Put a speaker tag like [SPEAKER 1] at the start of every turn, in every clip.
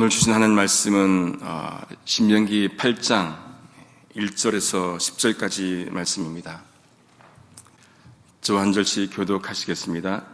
[SPEAKER 1] 오늘 주신 하는 말씀은 어, 신명기 8장 1절에서 10절까지 말씀입니다. 저와 한 절씩 교독하시겠습니다.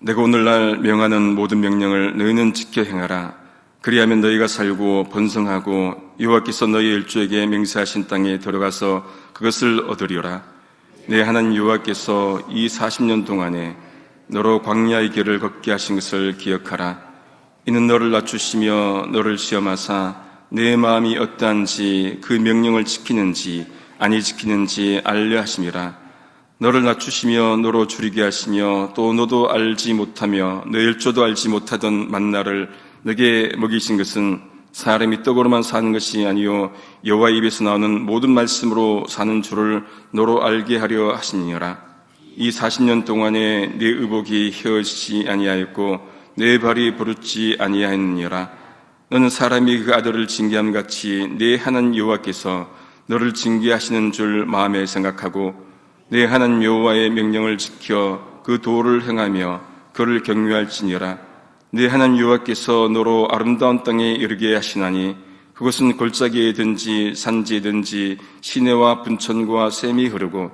[SPEAKER 1] 내가 오늘날 명하는 모든 명령을 너희는 지켜 행하라. 그리하면 너희가 살고 번성하고 여호와께서 너희 일주에게 맹세하신 땅에 들어가서 그것을 얻으리라. 내 하나님 여호와께서 이 40년 동안에 너로 광야의 길을 걷게 하신 것을 기억하라. 이는 너를 낮추시며 너를 시험하사 내 마음이 어떠한지 그 명령을 지키는지 아니 지키는지 알려 하심이라. 너를 낮추시며 너로 줄이게 하시며 또 너도 알지 못하며 너 일조도 알지 못하던 만나를 너게 먹이신 것은 사람이 떡으로만 사는 것이 아니요 여호와 입에서 나오는 모든 말씀으로 사는 줄을 너로 알게 하려 하시니라. 이 40년 동안에 내 의복이 헤어지지 아니하였고 내 발이 부르지 아니하였느니라. 너는 사람이 그 아들을 징계함 같이 내 하나님 여호와께서 너를 징계하시는 줄 마음에 생각하고 내 하나님 여호와의 명령을 지켜 그 도를 행하며 그를 경외할지니라. 내 하나님 여호와께서 너로 아름다운 땅에 이르게 하시나니 그것은 골짜기에든지 산지에든지 시내와 분천과 샘이 흐르고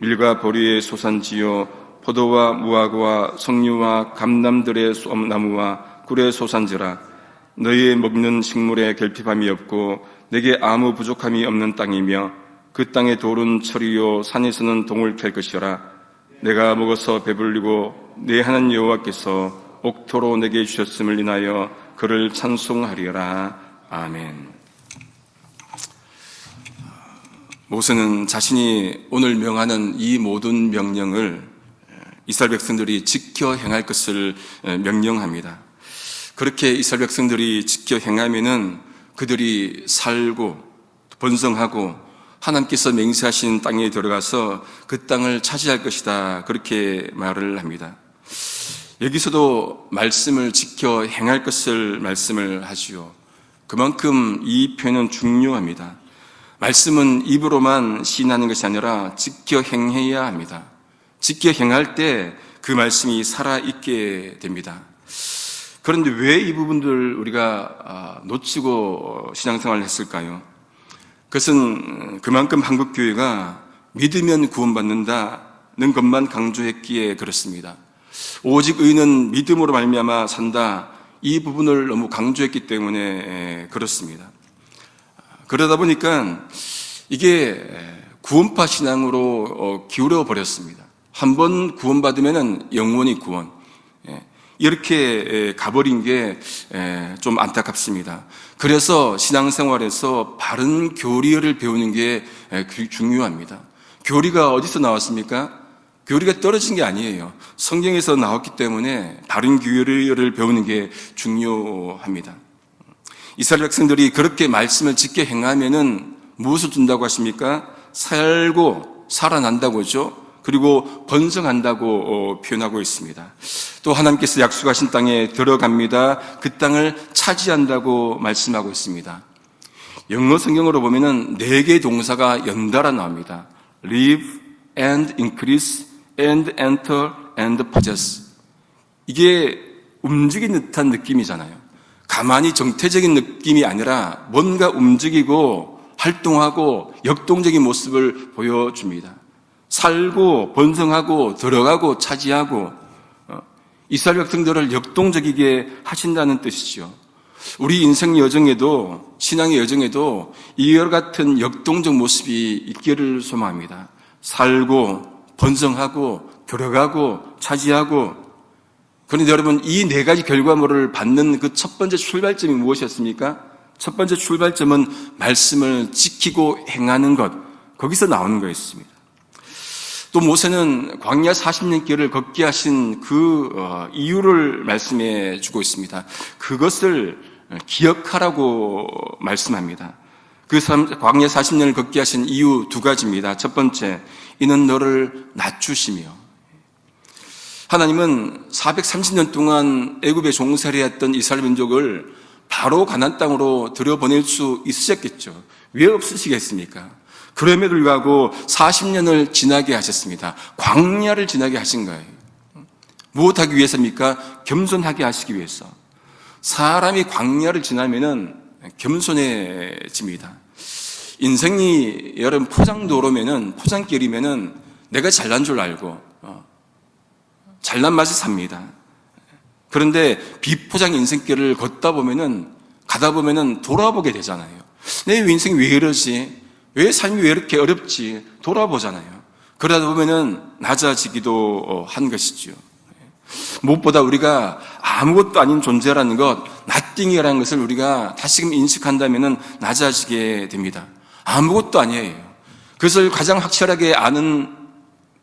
[SPEAKER 1] 밀과 보리의 소산지요 포도와 무화과와 석류와 감남들의 솜나무와 꿀의 소산지라 너희의 먹는 식물에 결핍함이 없고 내게 아무 부족함이 없는 땅이며 그 땅의 돌은 철이요 산에서는 동을 캘 것이라 내가 먹어서 배불리고 내 하나님 여호와께서 옥토로 내게 주셨음을 인하여 그를 찬송하리라 아멘. 모세는 자신이 오늘 명하는 이 모든 명령을 이스라엘 백성들이 지켜 행할 것을 명령합니다. 그렇게 이스라엘 백성들이 지켜 행하면은 그들이 살고 번성하고 하나님께서 맹세하신 땅에 들어가서 그 땅을 차지할 것이다. 그렇게 말을 합니다. 여기서도 말씀을 지켜 행할 것을 말씀을 하지요. 그만큼 이 표현은 중요합니다. 말씀은 입으로만 시인하는 것이 아니라 지켜 행해야 합니다. 지켜 행할 때 그 말씀이 살아있게 됩니다. 그런데 왜 이 부분들 우리가 놓치고 신앙생활을 했을까요? 그것은 그만큼 한국교회가 믿으면 구원받는다는 것만 강조했기에 그렇습니다. 오직 의는 믿음으로 말미암아 산다. 이 부분을 너무 강조했기 때문에 그렇습니다. 그러다 보니까 이게 구원파 신앙으로 기울어 버렸습니다. 한 번 구원받으면 영원히 구원. 이렇게 가버린 게 좀 안타깝습니다. 그래서 신앙생활에서 바른 교리를 배우는 게 중요합니다. 교리가 어디서 나왔습니까? 교리가 떨어진 게 아니에요. 성경에서 나왔기 때문에 바른 교리를 배우는 게 중요합니다. 이스라엘 백성들이 그렇게 말씀을 짓게 행하면은 무엇을 준다고 하십니까? 살고 살아난다고 하죠. 그리고 번성한다고 어, 표현하고 있습니다. 또 하나님께서 약속하신 땅에 들어갑니다. 그 땅을 차지한다고 말씀하고 있습니다. 영어 성경으로 보면은 네 개 동사가 연달아 나옵니다. live and increase and enter and possess. 이게 움직이는 듯한 느낌이잖아요. 가만히 정태적인 느낌이 아니라 뭔가 움직이고 활동하고 역동적인 모습을 보여줍니다. 살고 번성하고 들어가고 차지하고 어, 이스라엘 백성들을 역동적이게 하신다는 뜻이죠. 우리 인생 여정에도 신앙의 여정에도 이와 같은 역동적 모습이 있기를 소망합니다. 살고 번성하고 들어가고 차지하고 그런데 여러분 이 네 가지 결과물을 받는 그 첫 번째 출발점이 무엇이었습니까? 첫 번째 출발점은 말씀을 지키고 행하는 것 거기서 나오는 거였습니다. 또 모세는 광야 40년 길을 걷게 하신 그 어, 이유를 말씀해 주고 있습니다. 그것을 기억하라고 말씀합니다. 그 광야 40년을 걷게 하신 이유 두 가지입니다. 첫 번째, 이는 너를 낮추시며 하나님은 430년 동안 애굽에 종살이했던 이스라엘 민족을 바로 가난 땅으로 들여보낼 수 있으셨겠죠. 왜 없으시겠습니까? 그럼에도 불구하고 40년을 지나게 하셨습니다. 광야를 지나게 하신 거예요. 무엇하기 위해서입니까? 겸손하게 하시기 위해서. 사람이 광야를 지나면은 겸손해집니다. 인생이 여러분 포장도로면은 포장길이면은 내가 잘난 줄 알고 어, 잘난 맛에 삽니다. 그런데 비포장 인생길을 걷다 보면은 가다 보면은 돌아보게 되잖아요. 내 인생이 왜 이러지? 왜 삶이 왜 이렇게 어렵지? 돌아보잖아요. 그러다 보면은 낮아지기도 어, 한 것이지요. 무엇보다 우리가 아무것도 아닌 존재라는 것, 나띵이라는 것을 우리가 다시금 인식한다면 낮아지게 됩니다. 아무것도 아니에요. 그것을 가장 확실하게 아는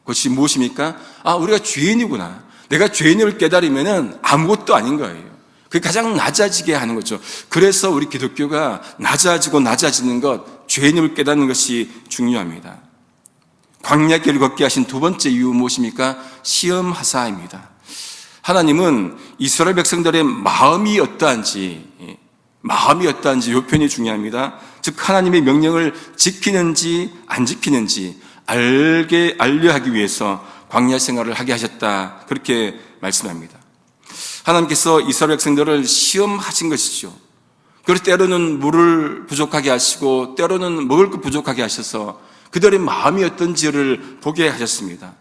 [SPEAKER 1] 것이 무엇입니까? 아, 우리가 죄인이구나. 내가 죄인을 깨달으면 아무것도 아닌 거예요. 그게 가장 낮아지게 하는 거죠. 그래서 우리 기독교가 낮아지고 낮아지는 것, 죄인을 깨닫는 것이 중요합니다. 광야길을 걷게 하신 두 번째 이유 무엇입니까? 시험하사입니다. 하나님은 이스라엘 백성들의 마음이 어떠한지, 마음이 어떠한지 요 편이 중요합니다. 즉 하나님의 명령을 지키는지 안 지키는지 알게 알려 하기 위해서 광야 생활을 하게 하셨다. 그렇게 말씀합니다. 하나님께서 이스라엘 백성들을 시험하신 것이죠. 그래서 때로는 물을 부족하게 하시고 때로는 먹을 것 부족하게 하셔서 그들의 마음이 어떤지를 보게 하셨습니다.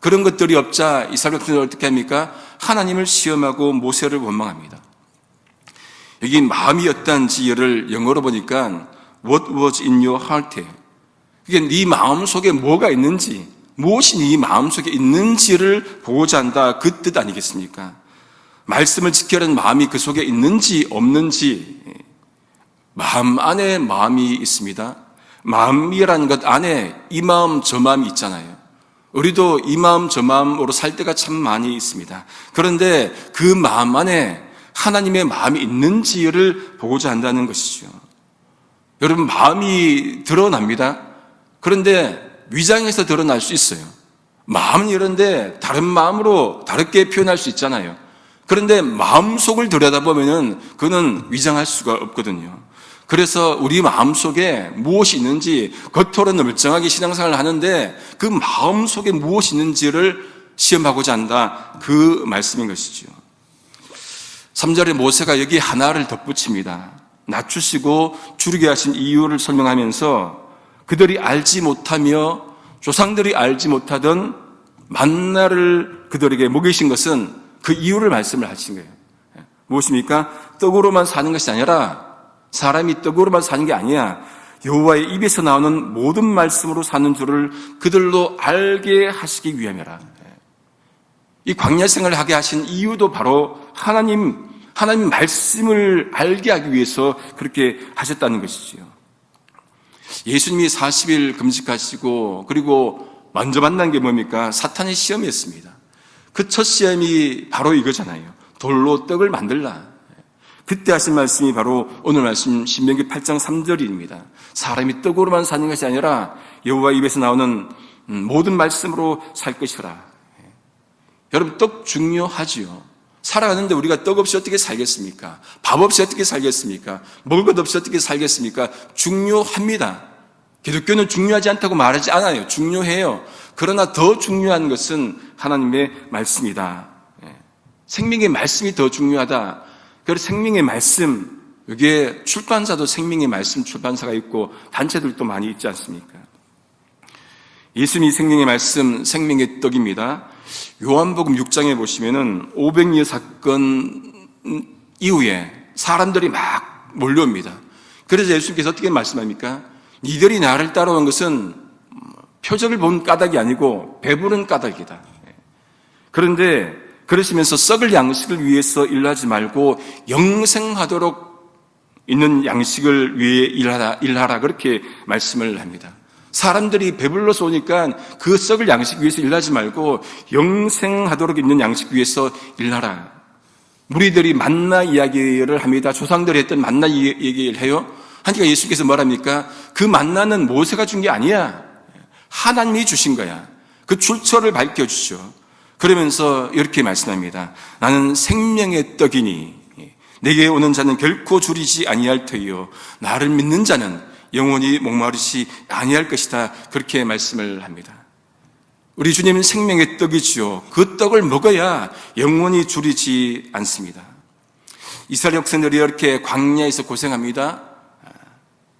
[SPEAKER 1] 그런 것들이 없자 이스라엘 백성들 어떻게 합니까? 하나님을 시험하고 모세를 원망합니다. 여기 마음이 어떠한지를 영어로 보니까 What was in your heart? 이게 네 마음 속에 뭐가 있는지, 무엇이 네 마음 속에 있는지를 보고자 한다. 그 뜻 아니겠습니까? 말씀을 지키려는 마음이 그 속에 있는지 없는지, 마음 안에 마음이 있습니다. 마음이라는 것 안에 이 마음 저 마음이 있잖아요. 우리도 이 마음 저 마음으로 살 때가 참 많이 있습니다. 그런데 그 마음 안에 하나님의 마음이 있는지를 보고자 한다는 것이죠. 여러분 마음이 드러납니다. 그런데 위장에서 드러날 수 있어요. 마음은 이런데 다른 마음으로 다르게 표현할 수 있잖아요. 그런데 마음속을 들여다보면은 그는 위장할 수가 없거든요. 그래서 우리 마음 속에 무엇이 있는지 겉으로는 멀쩡하게 신앙생활을 하는데 그 마음 속에 무엇이 있는지를 시험하고자 한다. 그 말씀인 것이죠. 3절에 모세가 여기 하나를 덧붙입니다. 낮추시고 줄이게 하신 이유를 설명하면서 그들이 알지 못하며 조상들이 알지 못하던 만나를 그들에게 먹이신 것은 그 이유를 말씀을 하신 거예요. 무엇입니까? 떡으로만 사는 것이 아니라 사람이 떡으로만 사는 게 아니야. 여호와의 입에서 나오는 모든 말씀으로 사는 줄을 그들로 알게 하시기 위함이라. 이 광야 생활을 하게 하신 이유도 바로 하나님 하나님 말씀을 알게 하기 위해서 그렇게 하셨다는 것이지요. 예수님이 40일 금식하시고 그리고 먼저 만난 게 뭡니까? 사탄의 시험이었습니다. 그 첫 시험이 바로 이거잖아요. 돌로 떡을 만들라. 그때 하신 말씀이 바로 오늘 말씀 신명기 8장 3절입니다. 사람이 떡으로만 사는 것이 아니라 여호와 입에서 나오는 음, 모든 말씀으로 살 것이라. 여러분 떡 중요하지요. 살아가는데 우리가 떡 없이 어떻게 살겠습니까? 밥 없이 어떻게 살겠습니까? 먹을 것 없이 어떻게 살겠습니까? 중요합니다. 기독교는 중요하지 않다고 말하지 않아요. 중요해요. 그러나 더 중요한 것은 하나님의 말씀이다. 예. 생명의 말씀이 더 중요하다. 그래서 생명의 말씀, 여기에 출판사도 생명의 말씀 출판사가 있고 단체들도 많이 있지 않습니까? 예수님이 생명의 말씀, 생명의 떡입니다. 요한복음 6장에 보시면은 500여 사건 이후에 사람들이 막 몰려옵니다. 그래서 예수님께서 어떻게 말씀합니까? 니들이 나를 따라온 것은 표적을 본 까닭이 아니고 배부른 까닭이다. 그런데 그러시면서 썩을 양식을 위해서 일하지 말고 영생하도록 있는 양식을 위해 일하라, 일하라 그렇게 말씀을 합니다. 사람들이 배불러서 오니까 그 썩을 양식 위해서 일하지 말고 영생하도록 있는 양식 위해서 일하라. 무리들이 만나 이야기를 합니다. 조상들이 했던 만나 얘기를 해요. 하니까 예수께서 뭐랍니까? 그 만나는 모세가 준 게 아니야. 하나님이 주신 거야. 그 출처를 밝혀주죠. 그러면서 이렇게 말씀합니다. 나는 생명의 떡이니 내게 오는 자는 결코 줄이지 아니할 터이요. 나를 믿는 자는 영원히 목마르시 아니할 것이다. 그렇게 말씀을 합니다. 우리 주님은 생명의 떡이지요. 그 떡을 먹어야 영원히 줄이지 않습니다. 이스라엘 역사들이 이렇게 광야에서 고생합니다.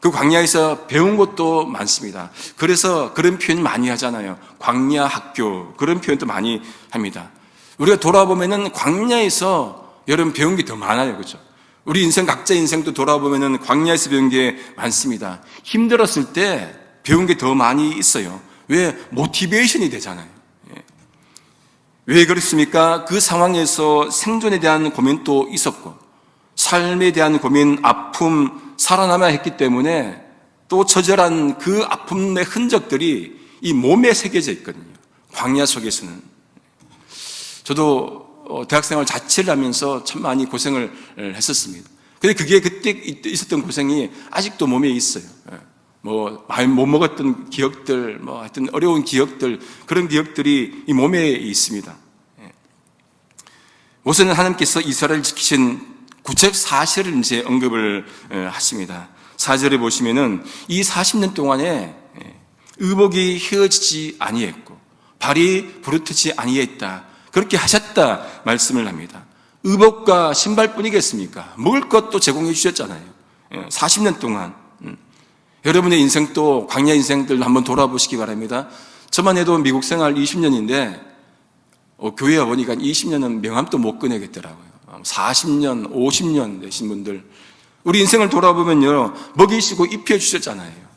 [SPEAKER 1] 그 광야에서 배운 것도 많습니다. 그래서 그런 표현 많이 하잖아요. 광야 학교 그런 표현도 많이 합니다. 우리가 돌아보면은 광야에서 여러분 배운 게 더 많아요, 그렇죠? 우리 인생 각자 인생도 돌아보면은 광야에서 배운 게 많습니다. 힘들었을 때 배운 게 더 많이 있어요. 왜 모티베이션이 되잖아요. 예. 왜 그렇습니까? 그 상황에서 생존에 대한 고민도 있었고, 삶에 대한 고민, 아픔, 살아남아야 했기 때문에 또 처절한 그 아픔의 흔적들이 이 몸에 새겨져 있거든요. 광야 속에서는. 저도 어, 대학생활 자체를 하면서 참 많이 고생을 했었습니다. 근데 그게 그때 있었던 고생이 아직도 몸에 있어요. 예. 뭐, 많이 못 먹었던 기억들, 뭐, 하여튼 어려운 기억들, 그런 기억들이 이 몸에 있습니다. 예. 우선은 하나님께서 이스라엘을 지키신 구책 사실을 이제 언급을 예, 하십니다. 사절에 보시면은 이 40년 동안에 예, 의복이 헤어지지 아니했고 발이 부르트지 아니했다. 그렇게 하셨다 말씀을 합니다. 의복과 신발뿐이겠습니까? 먹을 것도 제공해 주셨잖아요. 40년 동안. 음. 여러분의 인생도 광야 인생들 한번 돌아보시기 바랍니다. 저만 해도 미국 생활 20년인데 어, 교회 와 보니까 20년은 명함도 못 꺼내겠더라고요. 40년, 50년 되신 분들 우리 인생을 돌아보면요 먹이시고 입혀 주셨잖아요.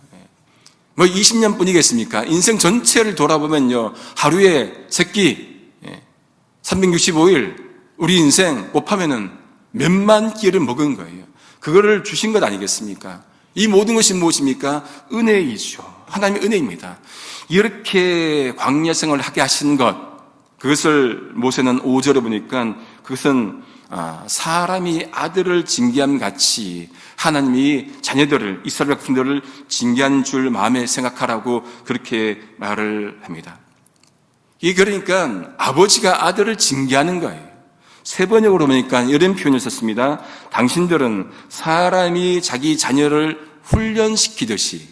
[SPEAKER 1] 뭐 20년 뿐이겠습니까? 인생 전체를 돌아보면요 하루에 세끼 365일 우리 인생 곱하면은 몇만 끼를 먹은 거예요. 그거를 주신 것 아니겠습니까? 이 모든 것이 무엇입니까? 은혜이죠. 하나님의 은혜입니다. 이렇게 광야 생활을 하게 하신 것, 그것을 모세는 5절에 보니까 그것은 아, 사람이 아들을 징계함 같이 하나님이 자녀들을, 이스라엘 백성들을 징계한 줄 마음에 생각하라고 그렇게 말을 합니다. 이 그러니까 아버지가 아들을 징계하는 거예요. 세 번역으로 보니까 이런 표현을 썼습니다. 당신들은 사람이 자기 자녀를 훈련시키듯이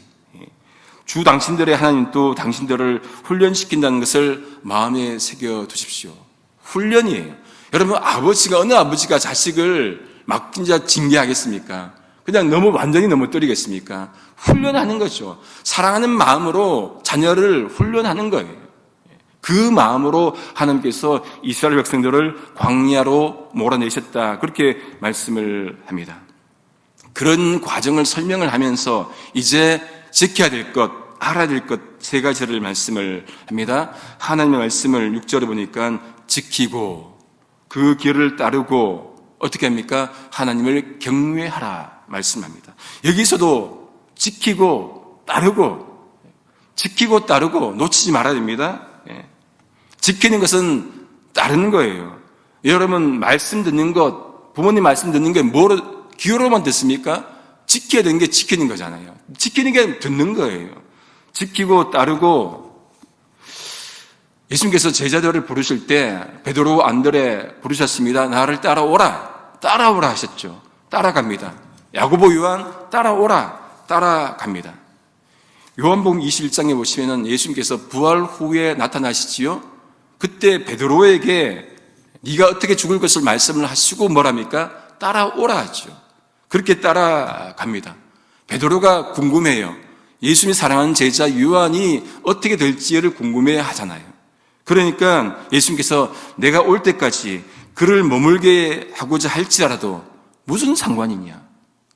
[SPEAKER 1] 주 당신들의 하나님 또 당신들을 훈련시킨다는 것을 마음에 새겨 두십시오. 훈련이에요. 여러분 아버지가 어느 아버지가 자식을 막 진짜 징계하겠습니까? 그냥 너무 완전히 넘어뜨리겠습니까? 훈련하는 거죠. 사랑하는 마음으로 자녀를 훈련하는 거예요. 그 마음으로 하나님께서 이스라엘 백성들을 광야로 몰아내셨다. 그렇게 말씀을 합니다. 그런 과정을 설명을 하면서 이제 지켜야 될 것, 알아야 될 것 세 가지를 말씀을 합니다. 하나님의 말씀을 6절에 보니까 지키고 그 길을 따르고 어떻게 합니까? 하나님을 경외하라 말씀합니다. 여기서도 지키고 따르고 지키고 따르고 놓치지 말아야 됩니다. 예. 지키는 것은 따르는 거예요. 여러분 말씀 듣는 것, 부모님 말씀 듣는 게 뭐로 귀로만 듣습니까? 지켜야 되는 게 지키는 거잖아요. 지키는 게 듣는 거예요. 지키고 따르고 예수님께서 제자들을 부르실 때 베드로 안드레 부르셨습니다. 나를 따라오라. 따라오라 하셨죠. 따라갑니다. 야고보 요한 따라오라. 따라갑니다. 요한복음 21장에 보시면은 예수님께서 부활 후에 나타나시지요. 그때 베드로에게 네가 어떻게 죽을 것을 말씀을 하시고 뭐랍니까? 따라오라 하죠. 그렇게 따라갑니다. 베드로가 궁금해요. 예수님이 사랑하는 제자 요한이 어떻게 될지를 궁금해 하잖아요. 그러니까 예수님께서 내가 올 때까지 그를 머물게 하고자 할지라도 무슨 상관이냐?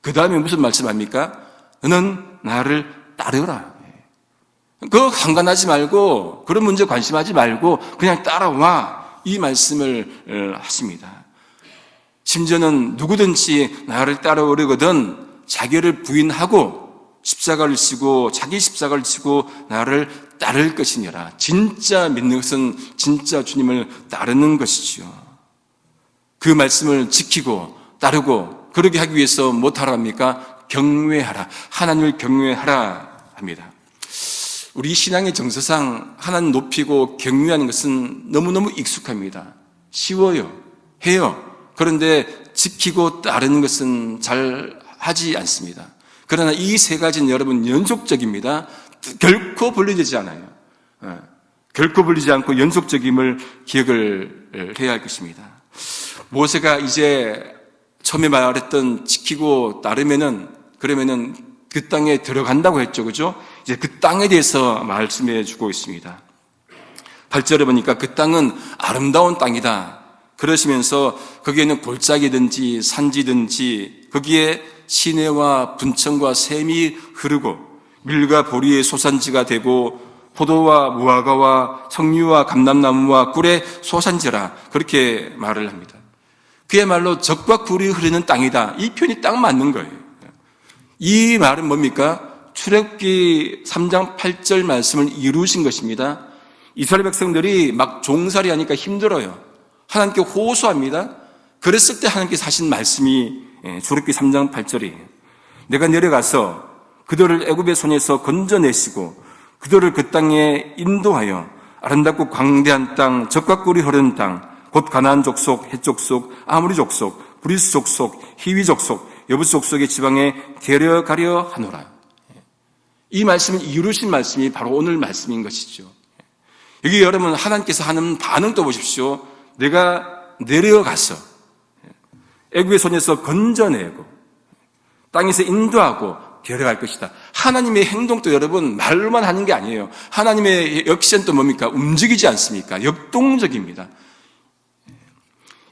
[SPEAKER 1] 그 다음에 무슨 말씀합니까? 너는 나를 따르라. 그거 상관하지 말고 그런 문제 관심하지 말고 그냥 따라와 이 말씀을 하십니다. 심지어는 누구든지 나를 따라오려거든 자기를 부인하고 십자가를 지고 자기 십자가를 지고 나를 따를 것이니라. 진짜 믿는 것은 진짜 주님을 따르는 것이지요. 그 말씀을 지키고 따르고 그러게 하기 위해서 못하라 합니까? 경외하라. 하나님을 경외하라 합니다. 우리 신앙의 정서상 하나님 높이고 경외하는 것은 너무너무 익숙합니다. 쉬워요. 해요. 그런데 지키고 따르는 것은 잘 하지 않습니다. 그러나 이 세 가지는 여러분 연속적입니다. 결코 분리되지 않아요. 예. 결코 분리지 않고 연속적임을 기억을 해야 할 것입니다. 모세가 이제 처음에 말했던 지키고 따르면은 그러면은 그 땅에 들어간다고 했죠. 그죠? 이제 그 땅에 대해서 말씀해 주고 있습니다. 8절에 보니까 그 땅은 아름다운 땅이다. 그러시면서 거기에는 골짜기든지 산지든지 거기에 시내와 분천과 샘이 흐르고 밀과 보리의 소산지가 되고 포도와 무화과와 석류와 감람나무와 꿀의 소산지라 그렇게 말을 합니다. 그야말로 적과 꿀이 흐르는 땅이다. 이 표현이 딱 맞는 거예요. 이 말은 뭡니까? 출애굽기 3장 8절 말씀을 이루신 것입니다. 이스라엘 백성들이 막 종살이 하니까 힘들어요. 하나님께 호소합니다. 그랬을 때 하나님께서 하신 말씀이 예, 출애굽기 3장 8절이에요. 내가 내려가서 그들을 애굽의 손에서 건져내시고 그들을 그 땅에 인도하여 아름답고 광대한 땅, 적과 꿀이 흐르는 땅, 곧 가나안 족속, 헷 족속, 아무리 족속, 브리스 족속, 히위 족속, 여부 족속의 지방에 데려가려 하노라. 이 말씀을 이루신 말씀이 바로 오늘 말씀인 것이죠. 여기 여러분 하나님께서 하는 반응도 보십시오. 내가 내려가서 애굽의 손에서 건져내고 땅에서 인도하고 데려갈 것이다. 하나님의 행동도 여러분 말로만 하는 게 아니에요. 하나님의 역시는 또 뭡니까? 움직이지 않습니까? 역동적입니다.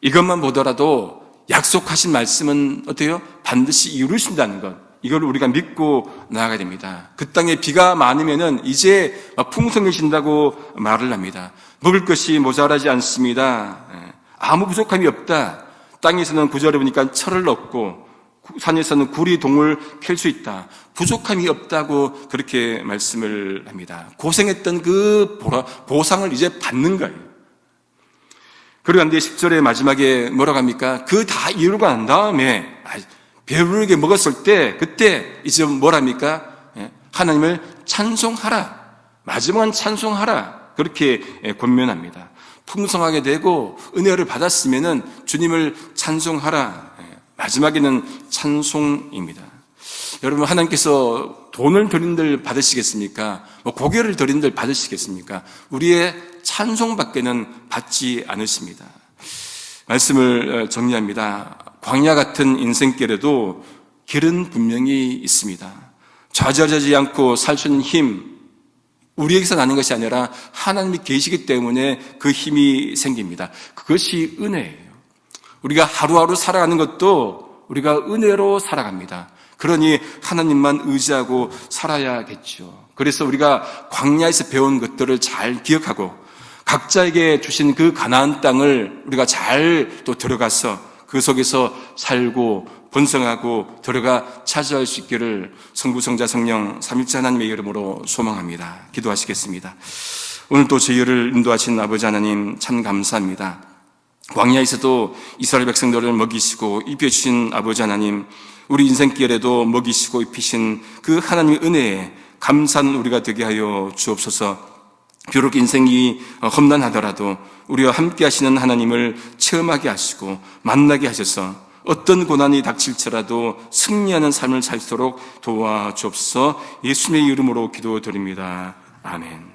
[SPEAKER 1] 이것만 보더라도 약속하신 말씀은 어때요? 반드시 이루신다는 것. 이걸 우리가 믿고 나아가야 됩니다. 그 땅에 비가 많으면은 이제 풍성해진다고 말을 합니다. 먹을 것이 모자라지 않습니다. 예. 아무 부족함이 없다. 땅에서는 구절에 보니까 철을 넣고 산에서는 구리 동을 캘 수 있다. 부족함이 없다고 그렇게 말씀을 합니다. 고생했던 그 보상을 이제 받는 거예요. 그러는데 10절의 마지막에 뭐라고 합니까? 그 다 이루고 난 다음에 배부르게 먹었을 때 그때 이제 뭐랍니까? 예, 하나님을 찬송하라. 마지막은 찬송하라. 그렇게 예, 권면합니다. 풍성하게 되고 은혜를 받았으면은 주님을 찬송하라. 예, 마지막에는 찬송입니다. 여러분 하나님께서 돈을 드린들 받으시겠습니까? 뭐 고개를 드린들 받으시겠습니까? 우리의 찬송밖에는 받지 않으십니다. 말씀을 어, 정리합니다. 광야 같은 인생길에도 길은 분명히 있습니다. 좌절하지 않고 살 수 있는 힘, 우리에게서 나는 것이 아니라 하나님이 계시기 때문에 그 힘이 생깁니다. 그것이 은혜예요. 우리가 하루하루 살아가는 것도 우리가 은혜로 살아갑니다. 그러니 하나님만 의지하고 살아야겠죠. 그래서 우리가 광야에서 배운 것들을 잘 기억하고 각자에게 주신 그 가나안 땅을 우리가 잘 또 들어가서 그 속에서 살고 번성하고 들어가 차지할 수 있기를 성부 성자 성령 삼일째 하나님의 이름으로 소망합니다. 기도하시겠습니다. 오늘 또 저희를 인도하신 아버지 하나님 참 감사합니다. 광야에서도 이스라엘 백성들을 먹이시고 입혀주신 아버지 하나님 우리 인생길에도 먹이시고 입히신 그 하나님의 은혜에 감사는 우리가 되게 하여 주옵소서 비록 인생이 험난하더라도 우리와 함께 하시는 하나님을 체험하게 하시고 만나게 하셔서 어떤 고난이 닥칠지라도 승리하는 삶을 살도록 도와 주옵소서 예수님의 이름으로 기도드립니다. 아멘.